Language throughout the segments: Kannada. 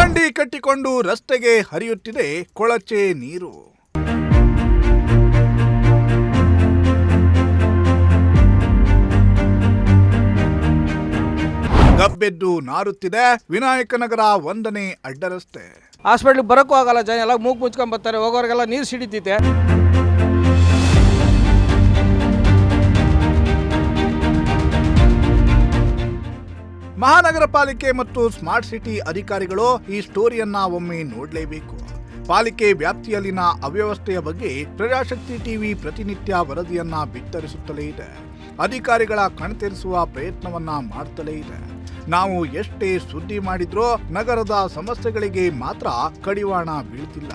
ಚರಂಡಿ ಕಟ್ಟಿಕೊಂಡು ರಸ್ತೆಗೆ ಹರಿಯುತ್ತಿದೆ ಕೊಳಚೆ ನೀರು. ಗಬ್ಬೆದ್ದು ನಾರುತ್ತಿದೆ. ವಿನಾಯಕನಗರ ಒಂದನೇ ಅಡ್ಡರಸ್ತೆ. ಹಾಸ್ಪಿಟ್ಲಿಗೆ ಬರೋಕ್ಕೂ ಆಗಲ್ಲ, ಜನ ಎಲ್ಲ ಮೂಗು ಮುಚ್ಕೊಂಡ್ ಬರ್ತಾರೆ, ಹೋಗೋರಿಗೆಲ್ಲ ನೀರು ಸಿಡಿತೈತೆ ಮಹಾನಗರ ಪಾಲಿಕೆ ಮತ್ತು ಸ್ಮಾರ್ಟ್ ಸಿಟಿ ಅಧಿಕಾರಿಗಳು ಈ ಸ್ಟೋರಿಯನ್ನ ಒಮ್ಮೆ ನೋಡಲೇಬೇಕು. ಪಾಲಿಕೆ ವ್ಯಾಪ್ತಿಯಲ್ಲಿನ ಅವ್ಯವಸ್ಥೆಯ ಬಗ್ಗೆ ಪ್ರಜಾಶಕ್ತಿ ಟಿವಿ ಪ್ರತಿನಿತ್ಯ ವರದಿಯನ್ನ ಬಿತ್ತರಿಸುತ್ತಲೇ ಇದೆ. ಅಧಿಕಾರಿಗಳ ಕಣ್ತೆರಿಸುವ ಪ್ರಯತ್ನವನ್ನ ಮಾಡ್ತಲೇ ಇದೆ. ನಾವು ಎಷ್ಟೇ ಸುದ್ದಿ ಮಾಡಿದ್ರೂ ನಗರದ ಸಮಸ್ಯೆಗಳಿಗೆ ಮಾತ್ರ ಕಡಿವಾಣ ಬೀಳ್ತಿಲ್ಲ.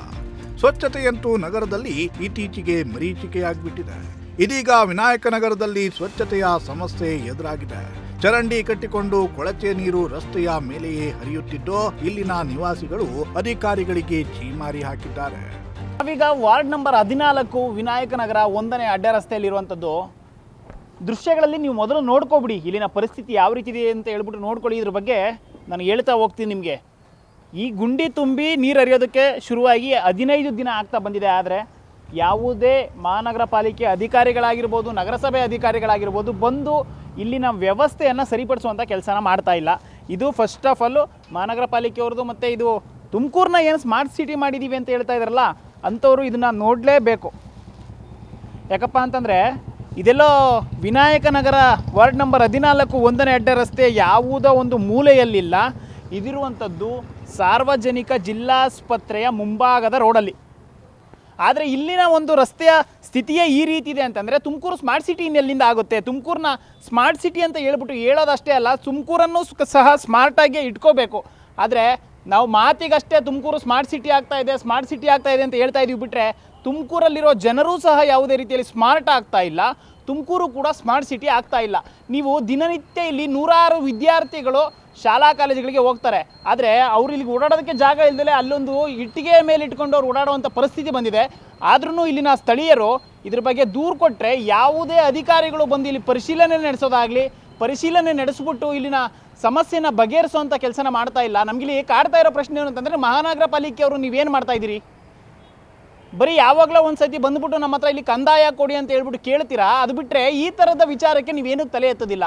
ಸ್ವಚ್ಛತೆಯಂತೂ ನಗರದಲ್ಲಿ ಇತ್ತೀಚೆಗೆ ಮರೀಚಿಕೆಯಾಗಿಬಿಟ್ಟಿದೆ. ಇದೀಗ ವಿನಾಯಕನಗರದಲ್ಲಿ ಸ್ವಚ್ಛತೆಯ ಸಮಸ್ಯೆ ಎದುರಾಗಿದೆ. ಚರಂಡಿ ಕಟ್ಟಿಕೊಂಡು ಕೊಳಚೆ ನೀರು ರಸ್ತೆಯ ಮೇಲೆಯೇ ಹರಿಯುತ್ತಿದ್ದು, ಇಲ್ಲಿನ ನಿವಾಸಿಗಳು ಅಧಿಕಾರಿಗಳಿಗೆ ಛೀಮಾರಿ ಹಾಕಿದ್ದಾರೆ. ನಾವೀಗ ವಾರ್ಡ್ ನಂಬರ್ ಹದಿನಾಲ್ಕು, ವಿನಾಯಕ ನಗರ ಒಂದನೇ ಅಡ್ಡ ರಸ್ತೆಯಲ್ಲಿರುವಂಥದ್ದು. ದೃಶ್ಯಗಳಲ್ಲಿ ನೀವು ಮೊದಲು ನೋಡ್ಕೊಬಿಡಿ, ಇಲ್ಲಿನ ಪರಿಸ್ಥಿತಿ ಯಾವ ರೀತಿ ಇದೆ ಅಂತ ಹೇಳ್ಬಿಟ್ಟು ನೋಡ್ಕೊಳ್ಳಿ. ಇದ್ರ ಬಗ್ಗೆ ನಾನು ಹೇಳ್ತಾ ಹೋಗ್ತೀನಿ ನಿಮಗೆ. ಈ ಗುಂಡಿ ತುಂಬಿ ನೀರು ಹರಿಯೋದಕ್ಕೆ ಶುರುವಾಗಿ ಹದಿನೈದು ದಿನ ಆಗ್ತಾ ಬಂದಿದೆ. ಆದರೆ ಯಾವುದೇ ಮಹಾನಗರ ಪಾಲಿಕೆ ಅಧಿಕಾರಿಗಳಾಗಿರ್ಬೋದು, ನಗರಸಭೆ ಅಧಿಕಾರಿಗಳಾಗಿರ್ಬೋದು ಬಂದು ಇಲ್ಲಿನ ವ್ಯವಸ್ಥೆಯನ್ನು ಸರಿಪಡಿಸುವಂಥ ಕೆಲಸನ ಮಾಡ್ತಾ ಇಲ್ಲ. ಇದು ಫಸ್ಟ್ ಆಫ್ ಆಲು ಮಹಾನಗರ ಪಾಲಿಕೆಯವ್ರದ್ದು ಮತ್ತು ಇದು ತುಮಕೂರನ್ನ ಏನು ಸ್ಮಾರ್ಟ್ ಸಿಟಿ ಮಾಡಿದ್ದೀವಿ ಅಂತ ಹೇಳ್ತಾ ಇದ್ದಾರಲ್ಲ ಅಂಥವ್ರು ಇದನ್ನು ನೋಡಲೇಬೇಕು. ಯಾಕಪ್ಪ ಅಂತಂದರೆ ಇದೆಲ್ಲೋ ವಿನಾಯಕ ನಗರ ವಾರ್ಡ್ ನಂಬರ್ ಹದಿನಾಲ್ಕು ಒಂದನೇ ಅಡ್ಡ ರಸ್ತೆ ಯಾವುದೋ ಒಂದು ಮೂಲೆಯಲ್ಲಿಲ್ಲ. ಇದಿರುವಂಥದ್ದು ಸಾರ್ವಜನಿಕ ಜಿಲ್ಲಾಸ್ಪತ್ರೆಯ ಮುಂಭಾಗದ ರೋಡಲ್ಲಿ. ಆದರೆ ಇಲ್ಲಿನ ಒಂದು ರಸ್ತೆಯ ಸ್ಥಿತಿಯೇ ಈ ರೀತಿ ಇದೆ ಅಂತಂದರೆ ತುಮಕೂರು ಸ್ಮಾರ್ಟ್ ಸಿಟಿ ಇನ್ನೆಲ್ಲಿಂದ ಆಗುತ್ತೆ? ತುಮಕೂರನ್ನ ಸ್ಮಾರ್ಟ್ ಸಿಟಿ ಅಂತ ಹೇಳ್ಬಿಟ್ಟು ಹೇಳೋದಷ್ಟೇ ಅಲ್ಲ, ತುಮಕೂರನ್ನು ಸಹ ಸ್ಮಾರ್ಟಾಗಿ ಇಟ್ಕೋಬೇಕು. ಆದರೆ ನಾವು ಮಾತಿಗಷ್ಟೇ ತುಮಕೂರು ಸ್ಮಾರ್ಟ್ ಸಿಟಿ ಆಗ್ತಾ ಇದೆ ಸ್ಮಾರ್ಟ್ ಸಿಟಿ ಆಗ್ತಾ ಇದೆ ಅಂತ ಹೇಳ್ತಾ ಇದೀವಿ ಬಿಟ್ಟರೆ ತುಮಕೂರಲ್ಲಿರೋ ಜನರೂ ಸಹ ಯಾವುದೇ ರೀತಿಯಲ್ಲಿ ಸ್ಮಾರ್ಟ್ ಆಗ್ತಾ ಇಲ್ಲ. ತುಮಕೂರು ಕೂಡ ಸ್ಮಾರ್ಟ್ ಸಿಟಿ ಆಗ್ತಾ ಇಲ್ಲ. ನೀವು ದಿನನಿತ್ಯ ಇಲ್ಲಿ ನೂರಾರು ವಿದ್ಯಾರ್ಥಿಗಳು ಶಾಲಾ ಕಾಲೇಜುಗಳಿಗೆ ಹೋಗ್ತಾರೆ. ಆದರೆ ಅವರು ಇಲ್ಲಿಗೆ ಓಡಾಡೋದಕ್ಕೆ ಜಾಗ ಇಲ್ದಲೆ ಅಲ್ಲೊಂದು ಇಟ್ಟಿಗೆಯ ಮೇಲೆ ಇಟ್ಕೊಂಡು ಅವ್ರು ಓಡಾಡುವಂಥ ಪರಿಸ್ಥಿತಿ ಬಂದಿದೆ. ಆದ್ರೂ ಇಲ್ಲಿನ ಸ್ಥಳೀಯರು ಇದ್ರ ಬಗ್ಗೆ ದೂರು ಕೊಟ್ಟರೆ ಯಾವುದೇ ಅಧಿಕಾರಿಗಳು ಬಂದು ಇಲ್ಲಿ ಪರಿಶೀಲನೆ ನಡೆಸೋದಾಗಲಿ, ಪರಿಶೀಲನೆ ನಡೆಸ್ಬಿಟ್ಟು ಇಲ್ಲಿನ ಸಮಸ್ಯೆನ ಬಗೆಹರಿಸುವಂಥ ಕೆಲಸನ ಮಾಡ್ತಾ ಇಲ್ಲ. ನಮಗಿಲ್ಲಿ ಕಾಡ್ತಾ ಇರೋ ಪ್ರಶ್ನೆ ಏನು ಅಂತಂದರೆ ಮಹಾನಗರ ಪಾಲಿಕೆಯವರು ನೀವೇನು ಮಾಡ್ತಾ ಇದ್ದೀರಿ? ಬರೀ ಯಾವಾಗಲೂ ಒಂದು ಸತಿ ಬಂದ್ಬಿಟ್ಟು ನಮ್ಮ ಹತ್ರ ಇಲ್ಲಿ ಕಂದಾಯ ಕೊಡಿ ಅಂತ ಹೇಳ್ಬಿಟ್ಟು ಕೇಳ್ತೀರಾ? ಅದು ಬಿಟ್ಟರೆ ಈ ಥರದ ವಿಚಾರಕ್ಕೆ ನೀವೇನಕ್ಕೆ ತಲೆ ಎತ್ತೋದಿಲ್ಲ.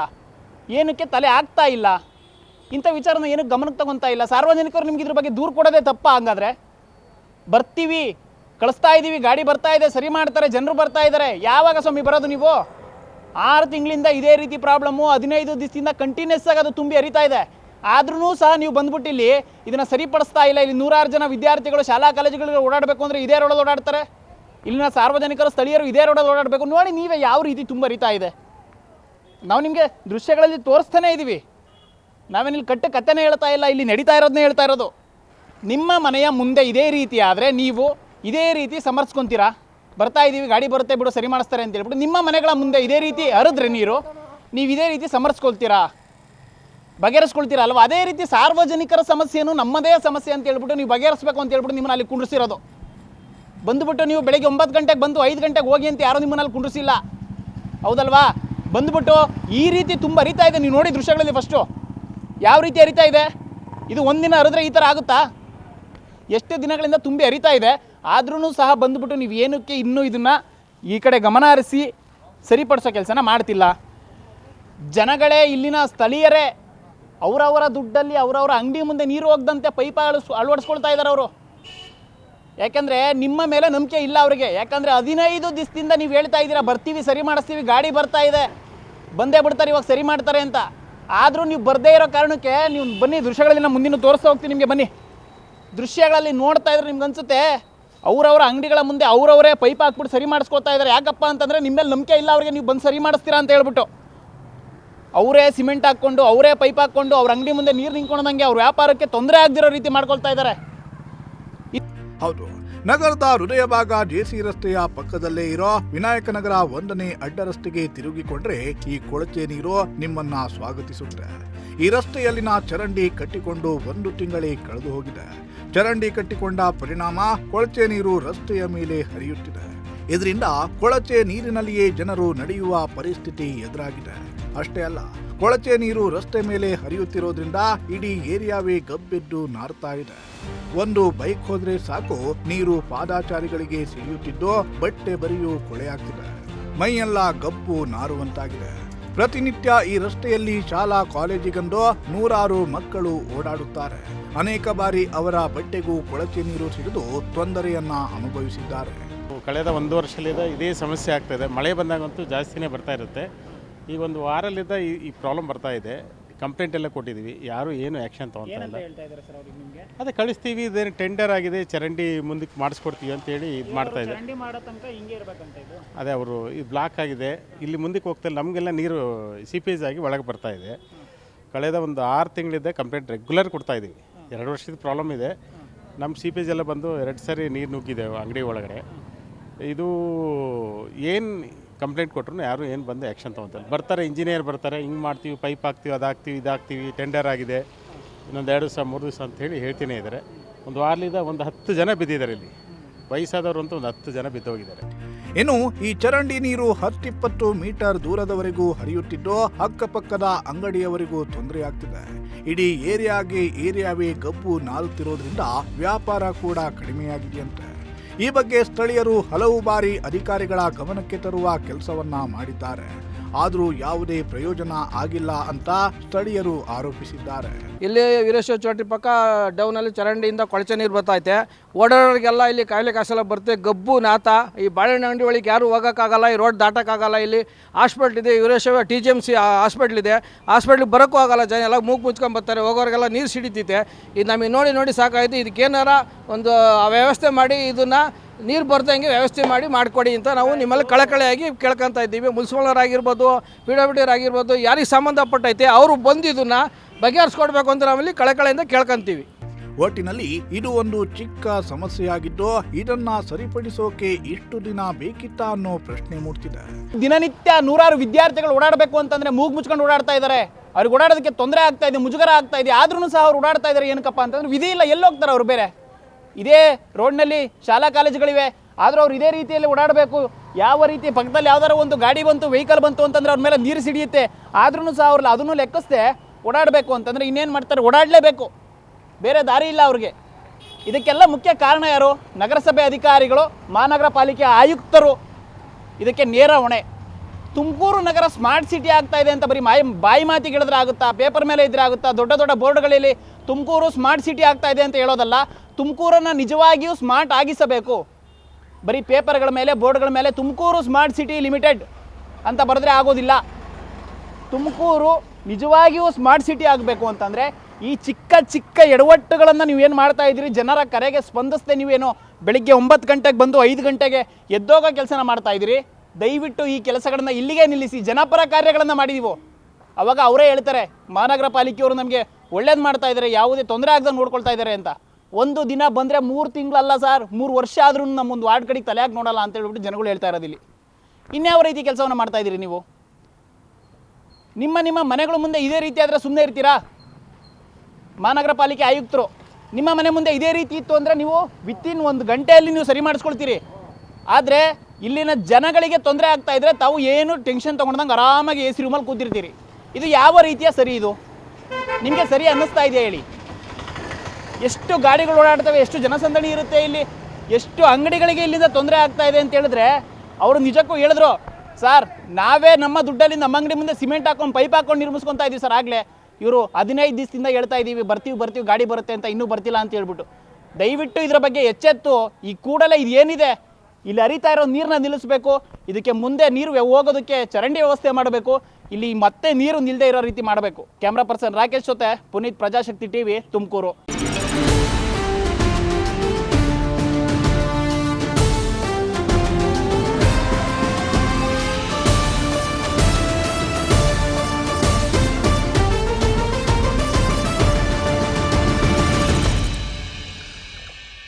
ಏನಕ್ಕೆ ತಲೆ ಆಗ್ತಾ ಇಲ್ಲ? ಇಂಥ ವಿಚಾರನ ಏನಕ್ಕೆ ಗಮನಕ್ಕೆ ತಗೊತಾ ಇಲ್ಲ. ಸಾರ್ವಜನಿಕರು ನಿಮ್ಗೆ ಇದ್ರ ಬಗ್ಗೆ ದೂರು ಕೊಡೋದೇ ತಪ್ಪ ಹಂಗಾದ್ರೆ? ಬರ್ತೀವಿ, ಕಳಿಸ್ತಾ ಇದ್ದೀವಿ ಗಾಡಿ ಬರ್ತಾ ಇದೆ, ಸರಿ ಮಾಡ್ತಾರೆ, ಜನರು ಬರ್ತಾ ಇದ್ದಾರೆ ಯಾವಾಗ ಸ್ವಾಮಿ ಬರೋದು ನೀವು? ಆರು ತಿಂಗಳಿಂದ ಇದೇ ರೀತಿ ಪ್ರಾಬ್ಲಮ್ಮು ಹದಿನೈದು ದಿವಸದಿಂದ ಕಂಟಿನ್ಯೂಸ್ ಆಗಿ ಅದು ತುಂಬಿ ಹರಿತಾ ಇದೆ. ಆದ್ರೂ ಸಹ ನೀವು ಬಂದ್ಬಿಟ್ಟು ಇಲ್ಲಿ ಇದನ್ನು ಸರಿಪಡಿಸ್ತಾ ಇಲ್ಲ. ಇಲ್ಲಿ ನೂರಾರು ಜನ ವಿದ್ಯಾರ್ಥಿಗಳು ಶಾಲಾ ಕಾಲೇಜುಗಳಿಗೆ ಓಡಾಡಬೇಕು ಅಂದರೆ ಇದೇ ರೋಡಲ್ಲಿ ಓಡಾಡ್ತಾರೆ. ಇಲ್ಲಿನ ಸಾರ್ವಜನಿಕರು, ಸ್ಥಳೀಯರು ಇದೇ ರೋಡಲ್ಲಿ ಓಡಾಡಬೇಕು. ನೋಡಿ ನೀವೇ ಯಾವ ರೀತಿ ತುಂಬ ರೀತಾ ಇದೆ. ನಾವು ನಿಮಗೆ ದೃಶ್ಯಗಳಲ್ಲಿ ತೋರಿಸ್ತಾನೆ ಇದ್ದೀವಿ ನಾವೇನಿಲ್ಲಿ ಕಟ್ಟ ಕಥೆನೇ ಹೇಳ್ತಾ ಇಲ್ಲ, ಇಲ್ಲಿ ನಡೀತಾ ಇರೋದನ್ನೇ ಹೇಳ್ತಾ ಇರೋದು. ನಿಮ್ಮ ಮನೆಯ ಮುಂದೆ ಇದೇ ರೀತಿ ಆದರೆ ನೀವು ಇದೇ ರೀತಿ ಸಮರ್ಸ್ಕೊತೀರಾ? ಬರ್ತಾ ಇದ್ದೀವಿ ಗಾಡಿ ಬರುತ್ತೆ ಬಿಡು, ಸರಿ ಮಾಡಿಸ್ತಾರೆ ಅಂತ ಹೇಳ್ಬಿಟ್ಟು ನಿಮ್ಮ ಮನೆಗಳ ಮುಂದೆ ಇದೇ ರೀತಿ ಹರಿದ್ರೆ ನೀರು, ನೀವು ಇದೇ ರೀತಿ ಸಮರ್ಸ್ಕೊಳ್ತೀರಾ? ಬಗೆಹರಿಸ್ಕೊಳ್ತೀರಾ ಅಲ್ವಾ? ಅದೇ ರೀತಿ ಸಾರ್ವಜನಿಕರ ಸಮಸ್ಯೆಯನ್ನು ನಮ್ಮದೇ ಸಮಸ್ಯೆ ಅಂತ ಹೇಳ್ಬಿಟ್ಟು ನೀವು ಬಗೆಹರಿಸ್ಬೇಕು ಅಂತ ಹೇಳ್ಬಿಟ್ಟು ನಿಮ್ಮನ್ನ ಅಲ್ಲಿ ಕುಂಡ್ರಿಸಿರೋದು. ಬಂದುಬಿಟ್ಟು ನೀವು ಬೆಳಗ್ಗೆ ಒಂಬತ್ತು ಗಂಟೆಗೆ ಬಂದು ಐದು ಗಂಟೆಗೆ ಹೋಗಿ ಅಂತ ಯಾರೂ ನಿಮ್ಮನ್ನಲ್ಲಿ ಕುಂಡ್ರಿಸಿಲ್ಲ. ಹೌದಲ್ವಾ? ಬಂದುಬಿಟ್ಟು ಈ ರೀತಿ ತುಂಬ ಹರಿತಾ ಇದೆ. ನೀವು ನೋಡಿ ದೃಶ್ಯಗಳಲ್ಲಿ ಫಸ್ಟು ಯಾವ ರೀತಿ ಹರಿತಾ ಇದೆ? ಇದು ಒಂದಿನ ಹರಿದ್ರೆ ಈ ಥರ ಆಗುತ್ತಾ? ಎಷ್ಟು ದಿನಗಳಿಂದ ತುಂಬಿ ಹರಿತಾ ಇದೆ. ಆದ್ರೂ ಸಹ ಬಂದುಬಿಟ್ಟು ನೀವು ಏನಕ್ಕೆ ಇನ್ನೂ ಇದನ್ನು ಈ ಕಡೆ ಗಮನ ಹರಿಸಿ ಸರಿಪಡಿಸೋ ಕೆಲಸನ ಮಾಡ್ತಿಲ್ಲ. ಜನಗಳೇ ಇಲ್ಲಿನ ಸ್ಥಳೀಯರೇ ಅವರವರ ದುಡ್ಡಲ್ಲಿ ಅವರವರ ಅಂಗಡಿ ಮುಂದೆ ನೀರು ಹೋಗದಂತೆ ಪೈಪ ಅಳಸ್ ಅಳವಡಿಸ್ಕೊಳ್ತಾ ಇದ್ದಾರೆ ಅವರು. ಯಾಕೆಂದರೆ ನಿಮ್ಮ ಮೇಲೆ ನಂಬಿಕೆ ಇಲ್ಲ ಅವರಿಗೆ. ಯಾಕಂದರೆ ಹದಿನೈದು ದಿವಸದಿಂದ ನೀವು ಹೇಳ್ತಾ ಇದ್ದೀರಾ, ಬರ್ತೀವಿ, ಸರಿ ಮಾಡಿಸ್ತೀವಿ, ಗಾಡಿ ಬರ್ತಾ ಇದೆ. ಬಂದೇ ಬಿಡ್ತಾರೆ, ಇವಾಗ ಸರಿ ಮಾಡ್ತಾರೆ ಅಂತ. ಆದರೂ ನೀವು ಬರದೇ ಇರೋ ಕಾರಣಕ್ಕೆ ನೀವು ಬನ್ನಿ ದೃಶ್ಯಗಳಲ್ಲಿ ನಾನು ಮುಂದಿನ ತೋರಿಸ್ತಾ ಹೋಗ್ತೀನಿ ನಿಮಗೆ, ಬನ್ನಿ. ದೃಶ್ಯಗಳಲ್ಲಿ ನೋಡ್ತಾ ಇದ್ರೆ ನಿಮ್ಗೆ ಅನ್ಸುತ್ತೆ, ಅವರವರ ಅಂಗಡಿಗಳ ಮುಂದೆ ಅವರವರೇ ಪೈಪ್ ಹಾಕ್ಬಿಟ್ಟು ಸರಿ ಮಾಡಿಸ್ಕೊಳ್ತಾ ಇದ್ದಾರೆ ಯಾಕಪ್ಪ ಅಂತಂದರೆ ನಿಮ್ಮ ಮೇಲೆ ನಂಬಿಕೆ ಇಲ್ಲ ಅವರಿಗೆ, ನೀವು ಬಂದು ಸರಿ ಮಾಡಿಸ್ತೀರಾ ಅಂತ ಹೇಳ್ಬಿಟ್ಟು. ಅವರೇ ಸಿಮೆಂಟ್ ಹಾಕ್ಕೊಂಡು, ಅವರೇ ಪೈಪ್ ಹಾಕ್ಕೊಂಡು, ಅವ್ರ ಅಂಗಡಿ ಮುಂದೆ ನೀರು ನಿಂತ್ಕೊಂಡಂಗೆ ಅವ್ರ ವ್ಯಾಪಾರಕ್ಕೆ ತೊಂದರೆ ಆಗದಿರೋ ರೀತಿ ಮಾಡ್ಕೊಳ್ತಾ ಇದ್ದಾರೆ ಹೌದು, ನಗರದ ಹೃದಯ ಭಾಗ ಜೆಸಿ ರಸ್ತೆಯ ಪಕ್ಕದಲ್ಲೇ ಇರೋ ವಿನಾಯಕ ನಗರ ಒಂದನೇ ಅಡ್ಡ ರಸ್ತೆಗೆ ತಿರುಗಿಕೊಂಡ್ರೆ ಈ ಕೊಳಚೆ ನೀರು ನಿಮ್ಮನ್ನ ಸ್ವಾಗತಿಸುತ್ತೆ. ಈ ರಸ್ತೆಯಲ್ಲಿನ ಚರಂಡಿ ಕಟ್ಟಿಕೊಂಡು ಒಂದು ತಿಂಗಳೇ ಕಳೆದು ಹೋಗಿದೆ. ಚರಂಡಿ ಕಟ್ಟಿಕೊಂಡ ಪರಿಣಾಮ ಕೊಳಚೆ ನೀರು ರಸ್ತೆಯ ಮೇಲೆ ಹರಿಯುತ್ತಿದೆ. ಇದರಿಂದ ಕೊಳಚೆ ನೀರಿನಲ್ಲಿಯೇ ಜನರು ನಡೆಯುವ ಪರಿಸ್ಥಿತಿ ಎದುರಾಗಿದೆ. ಅಷ್ಟೇ ಅಲ್ಲ, ಕೊಳಚೆ ನೀರು ರಸ್ತೆ ಮೇಲೆ ಹರಿಯುತ್ತಿರೋದ್ರಿಂದ ಇಡೀ ಏರಿಯಾವೇ ಗಬ್ಬೆದ್ದು ನಾರ್ತಾ ಇದೆ. ಒಂದು ಬೈಕ್ ಹೋದ್ರೆ ಸಾಕು, ನೀರು ಪಾದಾಚಾರಿಗಳಿಗೆ ಸಿಡಿಯುತ್ತಿದ್ದು ಬಟ್ಟೆ ಬರಿಯೂ ಕೊಳೆಯಾಗ್ತಿದೆ ಮೈಯೆಲ್ಲ ಗಬ್ಬು ನಾರುವಂತಾಗಿದೆ. ಪ್ರತಿನಿತ್ಯ ಈ ರಸ್ತೆಯಲ್ಲಿ ಶಾಲಾ ಕಾಲೇಜಿಗಂದು ನೂರಾರು ಮಕ್ಕಳು ಓಡಾಡುತ್ತಾರೆ. ಅನೇಕ ಬಾರಿ ಅವರ ಬಟ್ಟೆಗೂ ಕೊಳಚೆ ನೀರು ಸಿಡಿದು ತೊಂದರೆಯನ್ನ ಅನುಭವಿಸಿದ್ದಾರೆ. ಕಳೆದ ಒಂದು ವರ್ಷದಿಂದ ಇದೇ ಸಮಸ್ಯೆ ಆಗ್ತಾ ಇದೆ. ಮಳೆ ಬಂದಾಗಂತೂ ಜಾಸ್ತಿನೇ ಬರ್ತಾ ಇರುತ್ತೆ. ಈಗ ಒಂದು ವಾರಲ್ಲಿದ್ದ ಈ ಈ ಪ್ರಾಬ್ಲಮ್ ಬರ್ತಾ ಇದೆ. ಕಂಪ್ಲೇಂಟ್ ಎಲ್ಲ ಕೊಟ್ಟಿದ್ದೀವಿ. ಯಾರು ಏನು ಆ್ಯಕ್ಷನ್ ತೊಗೊತಾ ಇಲ್ಲ. ಹೇಳ್ತಾ ಇದ್ದಾರೆ ಸರ್ ಅವ್ರಿಗೆ ನಿಮಗೆ? ಅದೇ ಕಳಿಸ್ತೀವಿ ಇದೇನು ಟೆಂಡರ್ ಆಗಿದೆ ಚರಂಡಿ ಮುಂದಕ್ಕೆ ಮಾಡಿಸ್ಕೊಡ್ತೀವಿ ಅಂತೇಳಿ ಇದು ಮಾಡ್ತಾ ಇದೆ ಚರಂಡಿ ಮಾಡೋ ತನಕ ಹಿಂಗೆ ಇರ್ಬೇಕಂತ ಇದು? ಅದೇ ಅವರು ಇದು ಬ್ಲಾಕ್ ಆಗಿದೆ. ಇಲ್ಲಿ ಮುಂದಕ್ಕೆ ಹೋಗ್ತಾ ನಮಗೆಲ್ಲ ನೀರು ಸಿಪೇಜ್ ಆಗಿ ಒಳಗೆ ಬರ್ತಾ ಇದೆ. ಕಳೆದ ಒಂದು ಆರು ತಿಂಗಳಿಂದ ಕಂಪ್ಲೇಂಟ್ ರೆಗ್ಯುಲರ್ ಕೊಡ್ತಾ ಇದ್ದೀವಿ. ಎರಡು ವರ್ಷದ ಪ್ರಾಬ್ಲಮ್ ಇದೆ. ನಮ್ಮ ಸೀಪೇಜ್ ಎಲ್ಲ ಬಂದು ಎರಡು ಸಾರಿ ನೀರು ನುಗ್ಗಿದೆ ಅಂಗಡಿ ಒಳಗಡೆ. ಇದು ಏನು ಕಂಪ್ಲೇಂಟ್ ಕೊಟ್ಟರು ಯಾರು ಏನು ಬಂದು ಆ್ಯಕ್ಷನ್ ತೊಗೊತಾರೆ ಬರ್ತಾರೆ, ಇಂಜಿನಿಯರ್ ಬರ್ತಾರೆ, ಹಿಂಗೆ ಮಾಡ್ತೀವಿ, ಪೈಪ್ ಹಾಕ್ತೀವಿ ಅದಾಗ್ತೀವಿ ಹಾಕ್ತೀವಿ, ಇದು ಹಾಕ್ತೀವಿ, ಟೆಂಡರ್ ಆಗಿದೆ. ಇನ್ನೊಂದು ಎರಡು ದಿವಸ ಮೂರು ದಿವಸ ಅಂತ ಹೇಳಿ ಹೇಳ್ತೀನಿ ಇದ್ದಾರೆ ಒಂದು ವಾರಲಿಂದ ಒಂದು ಹತ್ತು ಜನ ಬಿದ್ದಿದ್ದಾರೆ ಇಲ್ಲಿ. ವಯಸ್ಸಾದವರು ಅಂತ ಒಂದು ಹತ್ತು ಜನ ಬಿದ್ದೋಗಿದ್ದಾರೆ. ಇನ್ನು ಈ ಚರಂಡಿ ನೀರು ಹತ್ತಿಪ್ಪತ್ತು ಮೀಟರ್ ದೂರದವರೆಗೂ ಹರಿಯುತ್ತಿದ್ದು ಅಕ್ಕಪಕ್ಕದ ಅಂಗಡಿಯವರಿಗೂ ತೊಂದರೆಯಾಗ್ತಿದೆ ಇಡೀ ಏರಿಯಾಗೆ ಏರಿಯಾವೇ ಗಬ್ಬು ನಾರುತ್ತಿರೋದ್ರಿಂದ ವ್ಯಾಪಾರ ಕೂಡ ಕಡಿಮೆಯಾಗಿದೆಯಂತೆ. ಈ ಬಗ್ಗೆ ಸ್ಥಳೀಯರು ಹಲವು ಬಾರಿ ಅಧಿಕಾರಿಗಳ ಗಮನಕ್ಕೆ ತರುವ ಕೆಲಸವನ್ನ ಮಾಡಿದ್ದಾರೆ. ಆದರೂ ಯಾವುದೇ ಪ್ರಯೋಜನ ಆಗಿಲ್ಲ ಅಂತ ಸ್ಥಳೀಯರು ಆರೋಪಿಸಿದ್ದಾರೆ. ಇಲ್ಲಿ ವೀರೇಶ್ವರ ಚೌಟ್ರಿ ಪಕ್ಕ ಡೌನಲ್ಲಿ ಚರಂಡಿಯಿಂದ ಕೊಳಚೆ ನೀರು ಬರ್ತೈತೆ ಓಡಾಡೋರಿಗೆಲ್ಲ ಇಲ್ಲಿ ಕಾಯಿಲೆ ಕಾಸೆಲ್ಲ ಬರುತ್ತೆ. ಗಬ್ಬು, ನಾತ, ಈ ಬಾಳೆಹಣ್ಣು ಅಂಗಡಿ ಒಳಗೆ ಯಾರು ಹೋಗೋಕ್ಕಾಗಲ್ಲ, ಈ ರೋಡ್ ದಾಟೋಕ್ಕಾಗಲ್ಲ. ಇಲ್ಲಿ ಹಾಸ್ಪಿಟ್ಲ್ ಇದೆ Veereshwara T G M C hospital ಇದೆ. ಹಾಸ್ಪಿಟ್ಲಿಗೆ ಬರೋಕ್ಕೂ ಆಗಲ್ಲ ಜನ, ಎಲ್ಲ ಮೂಗು ಮುಚ್ಕೊಂಡ್ ಬರ್ತಾರೆ. ಹೋಗೋರಿಗೆಲ್ಲ ನೀರು ಸಿಡಿತೈತೆ ಇದು ನಮಗೆ ನೋಡಿ ನೋಡಿ ಸಾಕಾಯಿತು. ಇದಕ್ಕೇನಾರ ಒಂದು ವ್ಯವಸ್ಥೆ ಮಾಡಿ, ಇದನ್ನು ನೀರು ಬರ್ದಂಗೆ ವ್ಯವಸ್ಥೆ ಮಾಡಿ ಮಾಡಿಕೊಡಿ ಅಂತ ನಾವು ನಿಮ್ಮಲ್ಲಿ ಕಳಕಳಿಯಾಗಿ ಕೇಳ್ಕೊತಾ ಇದ್ದೀವಿ. ಮುನ್ಸಿಪಲ್ನವರಾಗಿರ್ಬೋದು ಪಿ ಡಬ್ಲ್ಯೂ ಡಿ ಆಗಿರ್ಬೋದು ಯಾರಿಗೆ ಸಂಬಂಧಪಟ್ಟೈತೆ ಅವರು ಬಂದು ಇದನ್ನು ಬಗೆಹರಿಸ್ಕೊಡ್ಬೇಕು ಅಂತ ನಾವಲ್ಲಿ ಕಳಕಳಿಯಿಂದ ಕೇಳ್ಕೊಂತೀವಿ. ಒಟ್ಟಿನಲ್ಲಿ ಇದು ಒಂದು ಚಿಕ್ಕ ಸಮಸ್ಯೆಯಾಗಿದ್ದು ಇದನ್ನ ಸರಿಪಡಿಸೋಕೆ ಇಷ್ಟು ದಿನ ಬೇಕಿತ್ತ ಅನ್ನೋ ಪ್ರಶ್ನೆ ಮೂಡ್ತಿದೆ. ದಿನನಿತ್ಯ ನೂರಾರು ವಿದ್ಯಾರ್ಥಿಗಳು ಓಡಾಡಬೇಕು ಅಂತಂದ್ರೆ ಮೂಗು ಮುಚ್ಕೊಂಡು ಓಡಾಡ್ತಾ ಇದ್ದಾರೆ ಅವ್ರಿಗೆ ಓಡಾಡೋದಕ್ಕೆ ತೊಂದರೆ ಆಗ್ತಾ ಇದೆ ಮುಜುಗರ ಆಗ್ತಾ ಇದೆ. ಆದ್ರೂ ಸಹ ಅವ್ರು ಓಡಾಡ್ತಾ ಇದ್ದಾರೆ ಏನಕ್ಕಪ್ಪ ಅಂತಂದ್ರೆ ವಿಧಿ ಇಲ್ಲ ಎಲ್ಲಿ ಹೋಗ್ತಾರೆ ಅವ್ರು ಬೇರೆ? ಇದೇ ರೋಡ್ನಲ್ಲಿ ಶಾಲಾ ಕಾಲೇಜುಗಳಿವೆ. ಆದರೂ ಅವ್ರು ಇದೇ ರೀತಿಯಲ್ಲಿ ಓಡಾಡಬೇಕು. ಯಾವ ರೀತಿ ಪಕ್ಕದಲ್ಲಿ ಯಾವ್ದಾರ ಒಂದು ಗಾಡಿ ಬಂತು, ವೆಹಿಕಲ್ ಬಂತು ಅಂತಂದ್ರೆ ಅವ್ರ ಮೇಲೆ ನೀರು ಸಿಡಿಯುತ್ತೆ. ಆದ್ರೂ ಸಹ ಅವ್ರಲ್ಲ ಅದನ್ನು ಲೆಕ್ಕಿಸ್ದೆ ಓಡಾಡಬೇಕು ಅಂತಂದ್ರೆ ಇನ್ನೇನು ಮಾಡ್ತಾರೆ? ಓಡಾಡಲೇಬೇಕು. ಬೇರೆ ದಾರಿ ಇಲ್ಲ ಅವ್ರಿಗೆ. ಇದಕ್ಕೆಲ್ಲ ಮುಖ್ಯ ಕಾರಣ ಯಾರು? ನಗರಸಭೆ ಅಧಿಕಾರಿಗಳು, ಮಹಾನಗರ ಪಾಲಿಕೆ ಆಯುಕ್ತರು. ಇದಕ್ಕೆ ನೇರ ಹೊಣೆ. ತುಮಕೂರು ನಗರ ಸ್ಮಾರ್ಟ್ ಸಿಟಿ ಆಗ್ತಾ ಇದೆ ಅಂತ ಬರೀ ಮಾಯಿ ಬಾಯಿ ಮಾತಿಗೆ ಹೇಳಿದ್ರೆ ಆಗುತ್ತಾ? ಪೇಪರ್ ಮೇಲೆ ಇದ್ರೆ ಆಗುತ್ತಾ? ದೊಡ್ಡ ದೊಡ್ಡ ಬೋರ್ಡ್ಗಳಲ್ಲಿ ತುಮಕೂರು ಸ್ಮಾರ್ಟ್ ಸಿಟಿ ಆಗ್ತಾ ಇದೆ ಅಂತ ಹೇಳೋದಲ್ಲ, ತುಮಕೂರನ್ನು ನಿಜವಾಗಿಯೂ ಸ್ಮಾರ್ಟ್ ಆಗಿಸಬೇಕು. ಬರೀ ಪೇಪರ್ಗಳ ಮೇಲೆ, ಬೋರ್ಡ್ಗಳ ಮೇಲೆ ತುಮಕೂರು ಸ್ಮಾರ್ಟ್ ಸಿಟಿ ಲಿಮಿಟೆಡ್ ಅಂತ ಬರೆದ್ರೆ ಆಗೋದಿಲ್ಲ. ತುಮಕೂರು ನಿಜವಾಗಿಯೂ ಸ್ಮಾರ್ಟ್ ಸಿಟಿ ಆಗಬೇಕು ಅಂತಂದರೆ ಈ ಚಿಕ್ಕ ಚಿಕ್ಕ ಎಡವಟ್ಟುಗಳನ್ನು ನೀವೇನು ಮಾಡ್ತಾ ಇದ್ದೀರಿ? ಜನರ ಕರೆಗೆ ಸ್ಪಂದಿಸದೆ ನೀವೇನು ಬೆಳಿಗ್ಗೆ ಒಂಬತ್ತು ಗಂಟೆಗೆ ಬಂದು ಐದು ಗಂಟೆಗೆ ಎದ್ದೋಗೋ ಕೆಲಸನ ಮಾಡ್ತಾ ಇದ್ದೀರಿ? ದಯವಿಟ್ಟು ಈ ಕೆಲಸಗಳನ್ನ ಇಲ್ಲಿಗೆ ನಿಲ್ಲಿಸಿ, ಜನಪರ ಕಾರ್ಯಗಳನ್ನು ಮಾಡಿದೀವೋ ಅವಾಗ ಅವರೇ ಹೇಳ್ತಾರೆ, ಮಹಾನಗರ ಪಾಲಿಕೆಯವರು ನಮಗೆ ಒಳ್ಳೇದು ಮಾಡ್ತಾ ಇದ್ದಾರೆ ಯಾವುದೇ ತೊಂದರೆ ಆಗದಂಗೆ ನೋಡ್ಕೊಳ್ತಾ ಇದ್ದಾರೆ ಅಂತ. ಒಂದು ದಿನ ಬಂದರೆ ಮೂರು ತಿಂಗಳಲ್ಲ ಸರ್, ಮೂರು ವರ್ಷ ಆದ್ರೂ ನಮ್ಮೊಂದು ವಾರ್ಡ್ ಕಡೆಗೆ ತಲೆಯಾಗಿ ನೋಡಲ್ಲ ಅಂತ ಹೇಳ್ಬಿಟ್ಟು ಜನಗಳು ಹೇಳ್ತಾ ಇರೋದಿಲ್ಲಿ ಇನ್ಯಾವ ರೀತಿ ಕೆಲಸವನ್ನು ಮಾಡ್ತಾ ಇದ್ದೀರಿ ನೀವು? ನಿಮ್ಮ ನಿಮ್ಮ ಮನೆಗಳ ಮುಂದೆ ಇದೇ ರೀತಿ ಆದರೆ ಸುಮ್ಮನೆ ಇರ್ತೀರಾ? ಮಹಾನಗರ ಪಾಲಿಕೆ ಆಯುಕ್ತರು, ನಿಮ್ಮ ಮನೆ ಮುಂದೆ ಇದೇ ರೀತಿ ಇತ್ತು ಅಂದರೆ ನೀವು ವಿತಿನ್ ಒಂದು ಗಂಟೆಯಲ್ಲಿ ನೀವು ಸರಿ ಮಾಡಿಸ್ಕೊಳ್ತೀರಿ. ಆದರೆ ಇಲ್ಲಿನ ಜನಗಳಿಗೆ ತೊಂದರೆ ಆಗ್ತಾ ಇದ್ರೆ ತಾವು ಏನು ಟೆನ್ಷನ್ ತೊಗೊಂಡಂಗೆ ಆರಾಮಾಗಿ ಎ ಸಿ ರೂಮಲ್ಲಿ ಕೂತಿರ್ತೀರಿ. ಇದು ಯಾವ ರೀತಿಯ ಸರಿ ಇದು? ನಿಮಗೆ ಸರಿ ಅನ್ನಿಸ್ತಾ ಇದೆಯಾ ಹೇಳಿ? ಎಷ್ಟು ಗಾಡಿಗಳು ಓಡಾಡ್ತವೆ, ಎಷ್ಟು ಜನಸಂದಣಿ ಇರುತ್ತೆ ಇಲ್ಲಿ? ಎಷ್ಟು ಅಂಗಡಿಗಳಿಗೆ ಇಲ್ಲಿಂದ ತೊಂದರೆ ಆಗ್ತಾ ಇದೆ ಅಂತ ಹೇಳಿದ್ರೆ ಅವರು ನಿಜಕ್ಕೂ ಹೇಳಿದ್ರು, ಸರ್, ನಾವೇ ನಮ್ಮ ದುಡ್ಡಲ್ಲಿ ನಮ್ಮ ಅಂಗಡಿ ಮುಂದೆ ಸಿಮೆಂಟ್ ಹಾಕೊಂಡು ಪೈಪ್ ಹಾಕೊಂಡು ನಿರ್ಮಿಸ್ಕೊತಾ ಇದ್ದೀವಿ ಸರ್ ಆಗಲೇ. ಇವರು ಹದಿನೈದು ದಿವಸದಿಂದ ಹೇಳ್ತಾ ಇದ್ದೀವಿ ಬರ್ತೀವಿ ಬರ್ತೀವಿ, ಗಾಡಿ ಬರುತ್ತೆ ಅಂತ ಇನ್ನೂ ಬರ್ತಿಲ್ಲ ಅಂತ ಹೇಳ್ಬಿಟ್ಟು. ದಯವಿಟ್ಟು ಇದರ ಬಗ್ಗೆ ಎಚ್ಚೆತ್ತು. ಈ ಕೂಡಲೇ ಇದು ಏನಿದೆ ಇಲ್ಲಿ ಹರಿತಾ ಇರೋ ನೀರನ್ನ ನಿಲ್ಲಿಸಬೇಕು. ಇದಕ್ಕೆ ಮುಂದೆ ನೀರು ಹೋಗೋದಕ್ಕೆ ಚರಂಡಿ ವ್ಯವಸ್ಥೆ ಮಾಡಬೇಕು. ಇಲ್ಲಿ ಮತ್ತೆ ನೀರು ನಿಲ್ಲದೆ ಇರೋ ರೀತಿ ಮಾಡಬೇಕು. ಕ್ಯಾಮ್ರಾ ಪರ್ಸನ್ ರಾಕೇಶ್ ಜೊತೆ ಪುನೀತ್ ಪ್ರಜಾಶಕ್ತಿ ಟಿವಿ ತುಮಕೂರು.